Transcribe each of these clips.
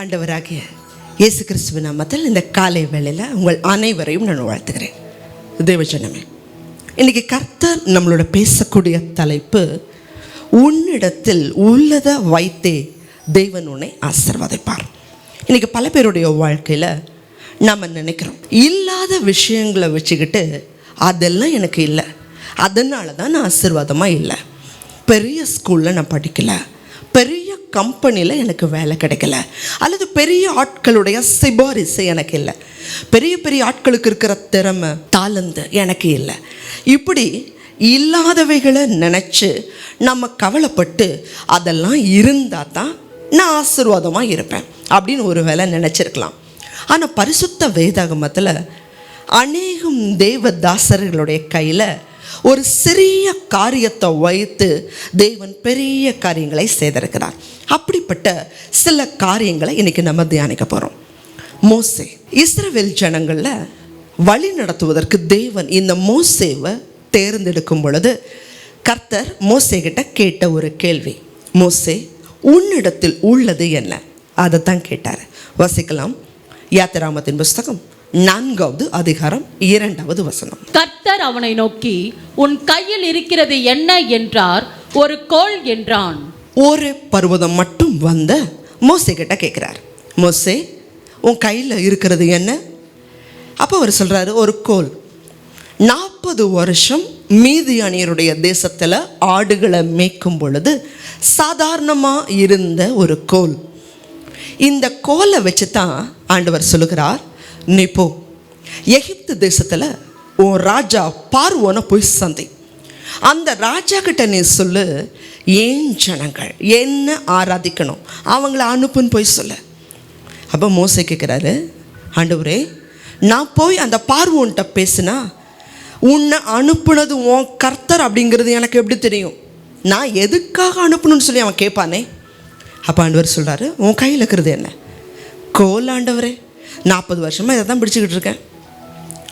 ஆண்டவராகிய இயேசு கிறிஸ்துவ நாமத்தில் இந்த காலை வேளையில் உங்கள் அனைவரையும் நான் வாழ்த்துகிறேன். தேவஜனமே இன்றைக்கி கர்த்தர் நம்மளோட பேசக்கூடிய தலைப்பு உன்னிடத்தில் உள்ளதை வைத்தே தெய்வன் உன்னை ஆசிர்வதிப்பார். இன்றைக்கி பல பேருடைய வாழ்க்கையில் நம்ம நினைக்கிறோம் இல்லாத விஷயங்களை வச்சுக்கிட்டு அதெல்லாம் எனக்கு இல்லை. அதனால தான் நான் ஆசீர்வாதமாக இல்லை. பெரிய ஸ்கூலில் நான் படிக்கலை. பெரிய கம்பெனியில் எனக்கு வேலை கிடைக்கல. அல்லது பெரிய ஆட்களுடைய சிபாரிசு எனக்கு இல்லை. பெரிய பெரிய ஆட்களுக்கு இருக்கிற திறமை தாளந்து எனக்கு இல்லை. இப்படி இல்லாதவைகளை நினச்சி நம்ம கவலைப்பட்டு அதெல்லாம் இருந்தால் தான் நான் ஆசீர்வாதமாக இருப்பேன் அப்படின்னு ஒரு வேலை நினச்சிருக்கலாம். ஆனால் பரிசுத்த வேதாகமத்தில் அநேகம் தேவதாசர்களுடைய கையில் ஒரு சிறிய காரியத்தை வைத்து தேவன் பெரிய காரியங்களை செய்திருக்கிறார். அப்படிப்பட்ட சில காரியங்களை இன்னைக்கு நம்ம தியானிக்க போகிறோம் மோசே இஸ்ரவேல் ஜனங்களில் வழி நடத்துவதற்கு தேவன் இந்த மோசேவை தேர்ந்தெடுக்கும் பொழுது கர்த்தர் மோசே கிட்ட கேட்ட ஒரு கேள்வி மோசே உன்னிடத்தில் உள்ளது என்ன? அதை தான் கேட்டார். வசிக்கலாம். யாத்திராமத்தின் புஸ்தகம் நான்காவது அதிகாரம் இரண்டாவது வசனம். கர்த்தர் அவனை நோக்கி உன் கையில் இருக்கிறது என்ன என்றார் ஒரு கோல் என்றான். ஒரு பர்வதம் மட்டும் வந்த மோசே கிட்ட கேட்குறார் மோசே உன் கையில் இருக்கிறது என்ன? அப்போ அவர் சொல்கிறாரு ஒரு கோல். நாற்பது வருஷம் மீதியானியருடைய தேசத்தில் ஆடுகளை மேய்க்கும் பொழுது சாதாரணமாக இருந்த ஒரு கோல். இந்த கோலை வச்சு தான் ஆண்டவர் சொல்லுகிறார் நீ போ. எகிப்து தேசத்தில் உன் ராஜா பார்வோனை போய் சந்தி. அந்த ராஜா கிட்ட நீ சொல்லு ஏன் ஜனங்கள் என்ன ஆராதிக்கணும்? அவங்கள அனுப்புன்னு போய் சொல்லு. அப்போ மோசை கேட்குறாரு ஆண்டவரே நான் போய் அந்த பார்வோன்ட்ட பேசுனா உன்னை அனுப்புனது உன் கர்த்தர் அப்படிங்கிறது எனக்கு எப்படி தெரியும்? நான் எதுக்காக அனுப்பணும்னு சொல்லி அவன் கேட்பானே அப்போ ஆண்டவர் சொல்கிறாரு உன் கையில் இருக்கிறது என்ன? கோல் ஆண்டவரே. நாற்பது வருஷமாக இதை தான் பிடிச்சிக்கிட்டு இருக்கேன்.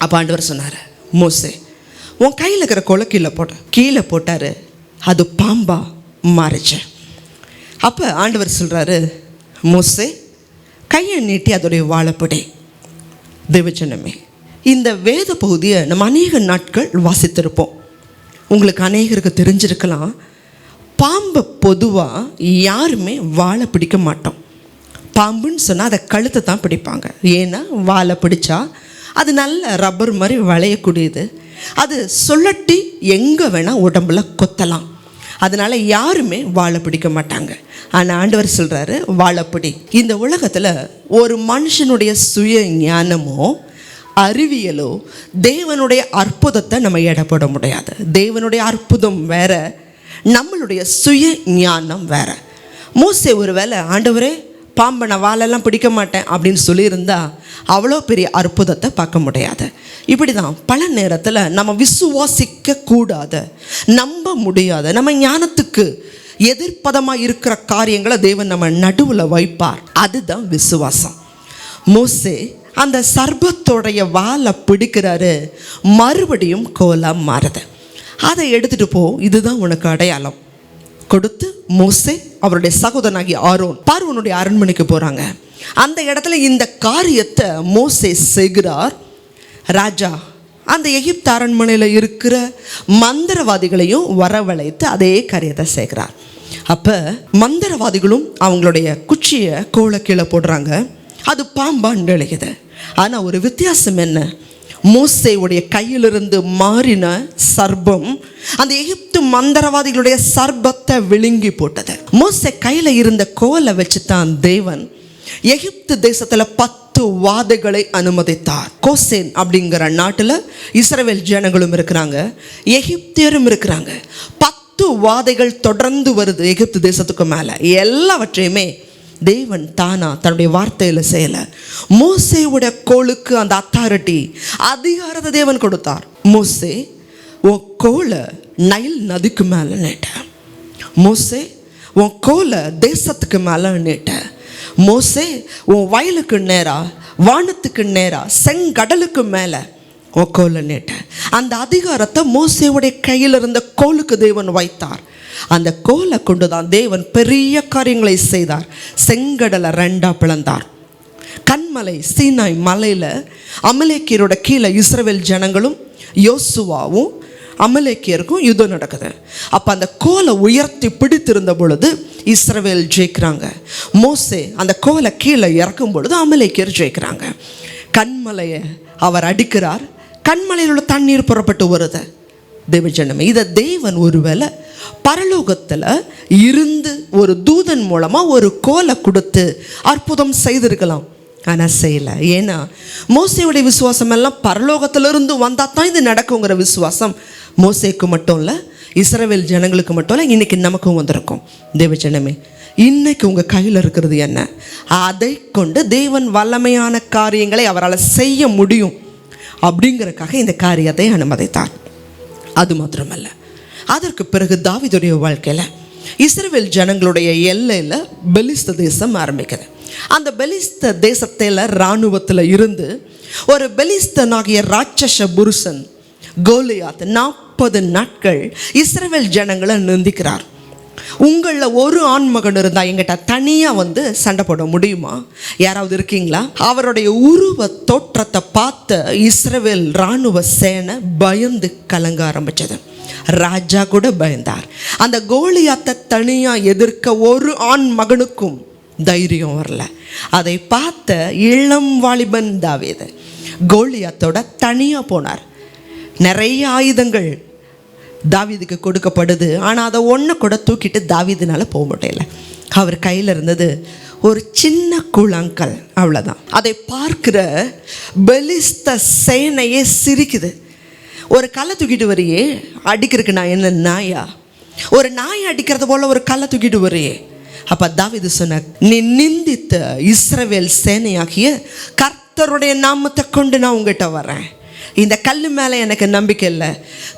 அப்போ ஆண்டவர் சொன்னார் மோசே உன் கையில் இருக்கிற கொலை கீழே போட்ட கீழே போட்டார் அது பாம்பா மாறிச்சு. அப்போ ஆண்டவர் சொல்கிறாரு மோசே கையை நீட்டி அதோடைய வாழைப்படி தேவஜனமே இந்த வேத பகுதியை நம்ம அநேக நாட்கள் வாசித்திருப்போம். உங்களுக்கு அநேகருக்கு தெரிஞ்சிருக்கலாம். பாம்பை பொதுவாக யாருமே வாழை பிடிக்க மாட்டோம். பாம்புன்னு சொன்னால் அதை கழுத்தை தான் பிடிப்பாங்க. ஏன்னா வாழை பிடிச்சா அது நல்ல ரப்பர் மாதிரி வளையக்கூடியது. அது சொல்லட்டி எங்கே வேணால் உடம்புல கொத்தலாம். அதனால் யாருமே வாழை பிடிக்க மாட்டாங்க. ஆனால் ஆண்டவர் சொல்கிறாரு வாழைப்பிடி இந்த உலகத்தில் ஒரு மனுஷனுடைய சுய ஞானமோ அறிவியலோ தேவனுடைய அற்புதத்தை நம்ம எடப்பட முடியாது. தேவனுடைய அற்புதம் வேற நம்மளுடைய சுய ஞானம் வேற. மோசே ஒரு வேளை ஆண்டவரே பாம்பை நான் வாழெல்லாம் பிடிக்க மாட்டேன் அப்படின்னு சொல்லியிருந்தா அவ்வளோ பெரிய அற்புதத்தை பார்க்க முடியாது. இப்படி தான் பல நேரத்தில் நம்ம விசுவாசிக்க கூடாத நம்ப முடியாத. நம்ம ஞானத்துக்கு எதிர்ப்பதமாக இருக்கிற காரியங்களை தேவன் நம்ம நடுவில் வைப்பார். அதுதான் விசுவாசம். மோசே அந்த சர்பத்தோடைய வாலை பிடிக்கிறாரு மறுபடியும் கோலம் மாறுது. அதை எடுத்துகிட்டு போ இதுதான் உனக்கு அடையாளம். கொடுத்து மோசே அவருடைய சகோதரனாகி ஆரோன் பார்வனுடைய அரண்மனைக்கு போகிறாங்க அந்த இடத்துல இந்த காரியத்தை மோசே செய்கிறார். ராஜா அந்த எகிப்து அரண்மனையில் இருக்கிற மந்திரவாதிகளையும் வரவழைத்து அதே காரியத்தை செய்கிறார். அப்போ மந்திரவாதிகளும் அவங்களுடைய குச்சியை கோலை கீழே போடுறாங்க. அது பாம்பான் விளையுது ஆனால் ஒரு வித்தியாசம் என்ன? மோசையுடைய கையிலிருந்து மாறின சர்பம் அந்த எகிப்து மந்திரவாதிகளுடைய சர்பத்தை விழுங்கி போட்டது. மோசை கையில் இருந்த கோலை வச்சு தான் தேவன் எகிப்து தேசத்தில் பத்து வாதைகளை அனுமதித்தார். கோசேன் அப்படிங்கிற நாட்டில் இஸ்ரேல் ஜனங்களும் இருக்கிறாங்க எகிப்தியரும் இருக்கிறாங்க. பத்து வாதைகள் தொடர்ந்து வருது எகிப்து தேசத்துக்கு மேலே. எல்லாவற்றையுமே தேவன் தானா தன்னுடைய வார்த்தையில் செய்யலை. மோசையுடைய கோளுக்கு அந்த அத்தாரிட்டி அதிகாரத்தை தேவன் கொடுத்தார். மோசே உன் கோலை நைல் நதிக்கு மேலே நீட்ட. மோசே உன் கோலை தேசத்துக்கு மேலே நீட்ட. மோசே உன் வயலுக்கு நேராக வானத்துக்கு நேராக செங்கடலுக்கு மேலே உன் அந்த அதிகாரத்தை மோசையுடைய கையில் இருந்த கோலுக்கு தேவன் வைத்தார். அந்த கோலை கொண்டு தான் தேவன் பெரிய காரியங்களை செய்தார். செங்கடலை ரெண்டா பிளந்தார். கண்மலை சீனாய் மலையில் அமலேக்கியரோட கீழே இஸ்ரவேல் ஜனங்களும் யோசுவாவும் அமலேக்கியருக்கும் யுத்தம் நடக்குது. அப்போ அந்த கோலை உயர்த்தி பிடித்திருந்த பொழுது இஸ்ரவேல் ஜெயிக்கிறாங்க. மோசே அந்த கோலை கீழே இறக்கும் பொழுது அமலேக்கியர் ஜெயிக்கிறாங்க. கண்மலையை அவர் அடிக்கிறார். கண்மலையில் உள்ள தண்ணீர் புறப்பட்டு வருது. தேவஜனமே இதை தேவன் ஒருவேளை பரலோகத்தில் இருந்து ஒரு தூதன் மூலமாக ஒரு கோலை கொடுத்து அற்புதம் செய்திருக்கலாம். ஆனால் செய்யலை. ஏன்னா மோசையுடைய விசுவாசம் எல்லாம் பரலோகத்திலிருந்து வந்தால் தான் இது நடக்குங்கிற விசுவாசம் மோசேக்கு மட்டும் இல்லை இஸ்ரவேல் ஜனங்களுக்கு மட்டும் இல்லை இன்றைக்கி நமக்கும் வந்திருக்கும். தேவஜனமே இன்னைக்கு உங்கள் கையில் இருக்கிறது என்ன? அதை கொண்டு தேவன் வல்லமையான காரியங்களை அவரால் செய்ய முடியும். அப்படிங்கிறக்காக இந்த காரியத்தை அனுமதித்தார் அது மாத்திரமல்ல. அதற்கு பிறகு தாவிதுடைய வாழ்க்கையில் இஸ்ரேல் ஜனங்களுடைய எல்லையில் பெலிஸ்த தேசம் ஆரம்பிக்குது. அந்த பெலிஸ்த தேசத்தில் இராணுவத்தில் இருந்து ஒரு பெலிஸ்தனாகிய ராட்சச புருஷன் கோலியாத் நாற்பது நாட்கள் இஸ்ரேல் ஜனங்களை நிந்திக்கிறார். உங்களில் ஒரு ஆண்மகன் இருந்தால் எங்கிட்ட தனியாக வந்து சண்டை போட முடியுமா? யாராவது இருக்கீங்களா? அவருடைய உருவ தோற்றத்தை பார்த்த இஸ்ரவேல் இராணுவ சேனை பயந்து கலங்க ஆரம்பித்தது ராஜா கூட பயந்தார். அந்த கோலியாத்தை தனியாக எதிர்க்க ஒரு ஆண் மகனுக்கும் தைரியம் வரல. அதை பார்த்த இளம் வாலிபன் தாவேது கோலியாத்தோட தனியாக போனார். நிறைய ஆயுதங்கள் தாவீதுக்கு கொடுக்கப்படுது. ஆனால் அதை ஒன்று கூட தூக்கிட்டு தாவிதுனால போக முடியல. அவர் கையில் இருந்தது ஒரு சின்ன கூழாங்கல் அவ்வளோதான் அதை பார்க்கிற பெலிஸ்த சேனையே சிரிக்குது. ஒரு கல்லை தூக்கிட்டு வரையே அடிக்கிறதுக்கு நான் என்ன நாயா? ஒரு நாய் அடிக்கிறது போல் ஒரு கல்லை தூக்கிட்டு வரையே. அப்போ தாவீது சொன்ன நீ நிந்தித்த இஸ்ரவேல் சேனையாகிய கர்த்தருடைய நாமத்தை கொண்டு நான் உங்ககிட்ட வரேன். இந்த கல் மேலே எனக்கு நம்பிக்கை இல்லை.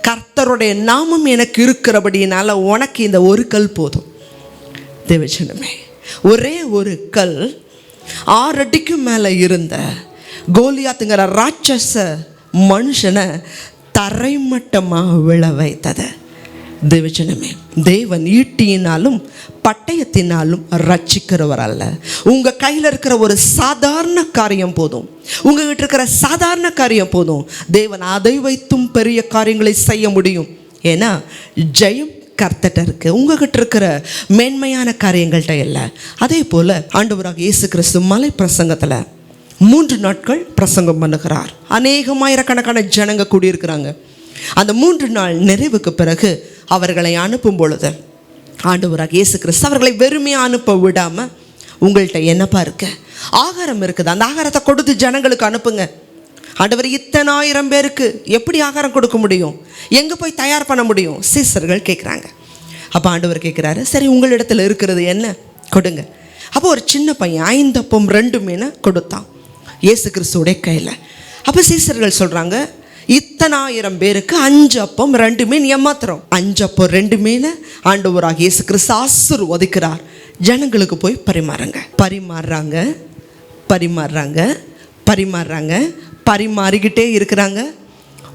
கர்த்தருடைய நாமம் எனக்கு இருக்கிறபடினால உனக்கு இந்த ஒரு கல் போதும். தேவச்சனமே ஒரே ஒரு கல் ஆறு அடிக்கு மேலே இருந்த கோலியாத்துங்கிற ராட்சச மனுஷனை தரைமட்டமாக விழ வைத்தது. தேவச்சனமே தேவன் ஈட்டியினாலும் பட்டயத்தினாலும் ரட்சிக்கிறவர் அல்ல. உங்கள் கையில் இருக்கிற ஒரு சாதாரண காரியம் போதும். உங்ககிட்ட இருக்கிற சாதாரண காரியம் போதும். தேவன் அதை வைத்தும் பெரிய காரியங்களை செய்ய முடியும். ஏன்னா ஜெயம் கர்த்தட்ட இருக்கு உங்ககிட்ட இருக்கிற மேன்மையான காரியங்கள்ட்ட இல்லை. அதே போல் ஆண்டவராக இயேசு கிறிஸ்து மலை பிரசங்கத்தில் மூன்று நாட்கள் பிரசங்கம் பண்ணுகிறார். அநேகமாயிரக்கணக்கான ஜனங்க கூடியிருக்கிறாங்க. அந்த மூன்று நாள் நிறைவுக்கு பிறகு அவர்களை அனுப்பும் பொழுது ஆண்டவராக இயேசு கிறிஸ்து அவர்களை வெறுமையாக அனுப்ப விடாமல் உங்கள்கிட்ட என்னப்பா இருக்க? ஆகாரம் இருக்குது. அந்த ஆகாரத்தை கொடுத்து ஜனங்களுக்கு அனுப்புங்க. ஆண்டவர் இத்தனை ஆயிரம் பேருக்கு எப்படி ஆகாரம் கொடுக்க முடியும்? எங்கே போய் தயார் பண்ண முடியும்? சீசர்கள் கேட்குறாங்க அப்போ ஆண்டவர் கேட்குறாரு சரி உங்களிடத்தில் இருக்கிறது என்ன? கொடுங்க. அப்போ ஒரு சின்ன பையன் ஐந்தப்பம் ரெண்டு மீனை கொடுத்தான். இயேசு கிறிஸ்துடைய கையில். அப்போ சீசர்கள் சொல்கிறாங்க இத்தனாயிரம் பேருக்கு அஞ்சு அப்பம் ரெண்டு மீன் ஏமாத்துறோம். அஞ்சு அப்பம் ரெண்டு மீனை ஆண்டவராக இயேசு கிறிஸ்து ஆசீர்வதிக்கிறார். ஜனங்களுக்கு போய் பரிமாறுங்க. பரிமாறுறாங்க பரிமாறுறாங்க பரிமாறுறாங்க பரிமாறிக்கிட்டே இருக்கிறாங்க.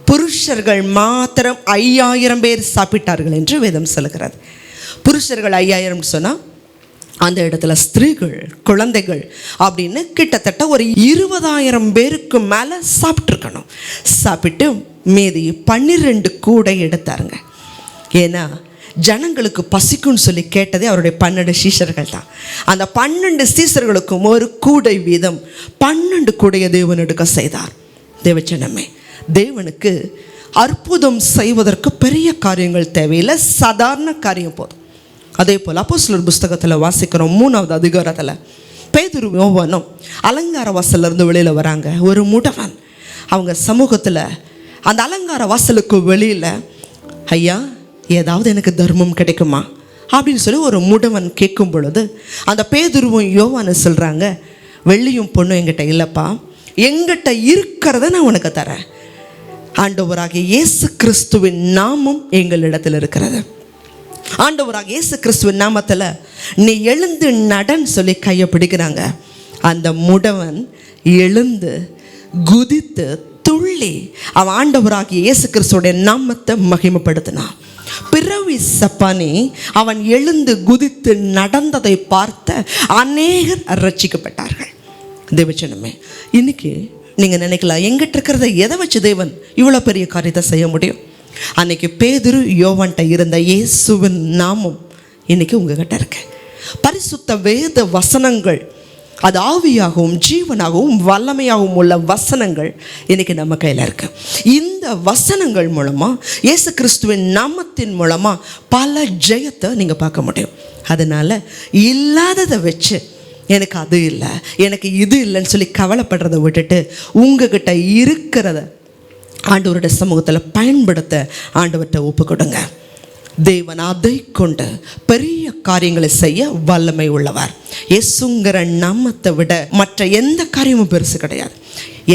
புருஷர்கள் மாத்திரம் ஐயாயிரம் பேர் சாப்பிட்டார்கள் என்று வேதம் சொல்லுகிறது. புருஷர்கள் ஐயாயிரம் சொன்னால் அந்த இடத்துல ஸ்திரீகள் குழந்தைகள் அப்படின்னு கிட்டத்தட்ட ஒரு இருபதாயிரம் பேருக்கு மேலே சாப்பிட்ருக்கணும் சாப்பிட்டு மீதி பன்னிரெண்டு கூடை எடுத்தாருங்க. ஏன்னா ஜனங்களுக்கு பசிக்கும்னு சொல்லி கேட்டதே அவருடைய பன்னெண்டு சீசர்கள் தான். அந்த பன்னெண்டு சீசர்களுக்கும் ஒரு கூடை வீதம் பன்னெண்டு கூடைய தேவன் எடுக்க செய்தார். தேவச்சனமே தேவனுக்கு அற்புதம் செய்வதற்கு பெரிய காரியங்கள் தேவையில்லை. சாதாரண காரியம் போதும். அதே போல் அப்போஸ்லர் புஸ்தகத்தில் வாசிக்கிறோம் மூணாவது அதிகாரத்தில். பேதுரு யோவனும் அலங்கார வாசல்லேருந்து வெளியில் வராங்க. ஒரு முடவன் அவங்க சமூகத்தில் அந்த அலங்கார வாசலுக்கு வெளியில் ஐயா ஏதாவது எனக்கு தர்மம் கிடைக்குமா? அப்படின்னு சொல்லி ஒரு முடவன் கேட்கும் பொழுது அந்த பேதுருவும் யோவானு சொல்கிறாங்க வெள்ளியும் பொண்ணும் எங்கிட்ட இல்லைப்பா. எங்கிட்ட இருக்கிறத நான் உனக்கு தரேன். ஆண்டவராகிய இயேசு கிறிஸ்துவின் நாமம் எங்களிடத்தில் இருக்கிறது. ஆண்டவராக இயேசு கிறிஸ்துவின் நாமத்தில் நீ எழுந்து நடன்னு சொல்லி கையை பிடிக்கிறாங்க. அந்த முடவன் எழுந்து குதித்து துள்ளி அவன் ஆண்டவராகிய இயேசு கிறிஸ்துடைய நாமத்தை மகிமைப்படுத்தினான். பிறவி சப்பானி அவன் எழுந்து குதித்து நடந்ததை பார்த்த அநேகர் ரட்சிக்கப்பட்டார்கள். தேவச்சனமே இன்னைக்கு நீங்கள் நினைக்கலாம் எங்கிட்ட இருக்கிறத எதை வச்சு தேவன் இவ்வளோ பெரிய காரியத்தை செய்ய முடியும்? அன்னைக்கு பேதுரு யோவன்ட்ட இருந்த இயேசுவின் நாமம் இன்னைக்கு உங்ககிட்ட இருக்கு. பரிசுத்த வேத வசனங்கள் அது ஆவியாகவும் ஜீவனாகவும் வல்லமையாகவும் உள்ள வசனங்கள் இன்னைக்கு நம்ம கையில் இருக்கு. இந்த வசனங்கள் மூலமாக இயேசு கிறிஸ்துவின் நாமத்தின் மூலமாக பல ஜெயத்தை நீங்கள் பார்க்க முடியும். அதனால் இல்லாததை வச்சு எனக்கு அது இல்லை எனக்கு இது இல்லைன்னு சொல்லி கவலைப்படுறதை விட்டுட்டு உங்ககிட்ட இருக்கிறத ஆண்டவருடைய சமூகத்தில் பயன்படுத்த ஆண்டவர்கிட்ட ஒப்பு கொடுங்க தேவன் அதை கொண்டு பெரிய காரியங்களை செய்ய வல்லமை உள்ளவர். இயேசுங்கிற நாமத்தை விட மற்ற எந்த காரியமும் பெருசு கிடையாது.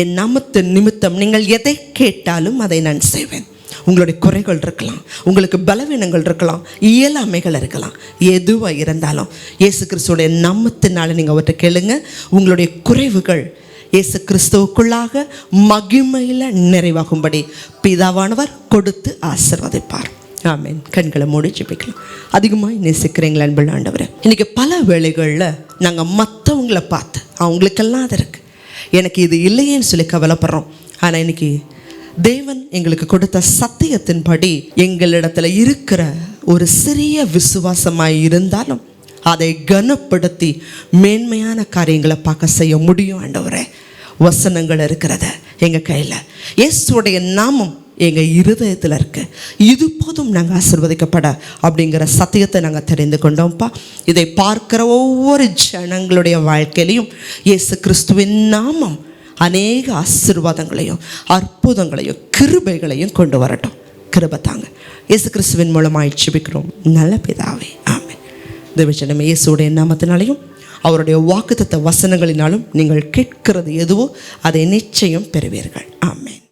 என் நாமத்தின் நிமித்தம் நீங்கள் எதை கேட்டாலும் அதை நான் செய்வேன். உங்களுடைய குறைகள் இருக்கலாம் உங்களுக்கு பலவீனங்கள் இருக்கலாம் இயலாமைகள் இருக்கலாம் எதுவாக இருந்தாலும். இயேசு கிறிஸ்துடைய நாமத்தினால நீங்கள் அவற்றை கேளுங்க. உங்களுடைய குறைவுகள் இயேசு கிறிஸ்துவுக்குள்ளாக மகிமையில் நிறைவாகும்படி பிதாவானவர் கொடுத்து ஆசிர்வதிப்பார். ஆமேன். கண்களை மூடி ஜெபிக்கலாம். அதிகமாக நேசிக்கிறீங்களா அன்புள்ள ஆண்டவர்? இன்றைக்கி பல வேளைகளில் நாங்கள் மற்றவங்கள பார்த்து அவங்களுக்கெல்லாம் அது இருக்குது எனக்கு இது இல்லையேன்னு சொல்லி கவலைப்படுறோம். ஆனால் இன்னைக்கு தேவன் எங்களுக்கு கொடுத்த சத்தியத்தின்படி எங்களிடத்துல இருக்கிற ஒரு சிறிய விசுவாசமாய் இருந்தாலும் அதை கனப்படுத்தி மேன்மையான காரியங்களை பார்க்க செய்ய முடியும் ஆண்டவரே. வசனங்கள் இருக்கிறத எங்கள் கையில். இயேசுடைய நாமம் எங்கள் இருதயத்தில் இருக்கு. இது போதும் நாங்கள் ஆசிர்வதிக்கப்பட அப்படிங்கிற சத்தியத்தை நாங்கள் தெரிந்து கொண்டோம்ப்பா. இதை பார்க்கிற ஒவ்வொரு ஜனங்களுடைய வாழ்க்கையிலையும் இயேசு கிறிஸ்துவின் நாமம் அநேக ஆசீர்வாதங்களையும் அற்புதங்களையும் கிருபைகளையும் கொண்டு வரட்டும். கிருபை தாங்க. இயேசு கிறிஸ்துவின் மூலமாக ஜெபிக்கிறோம். நல்ல பிதாவே. ஆமென். தேவச்சனமே இயேசுடைய நாமத்தினாலையும் அவருடைய வாக்குத்தத்த வசனங்களினாலும் நீங்கள் கேட்கிறது எதுவோ அதை நிச்சயம் பெறுவீர்கள். ஆமேன்.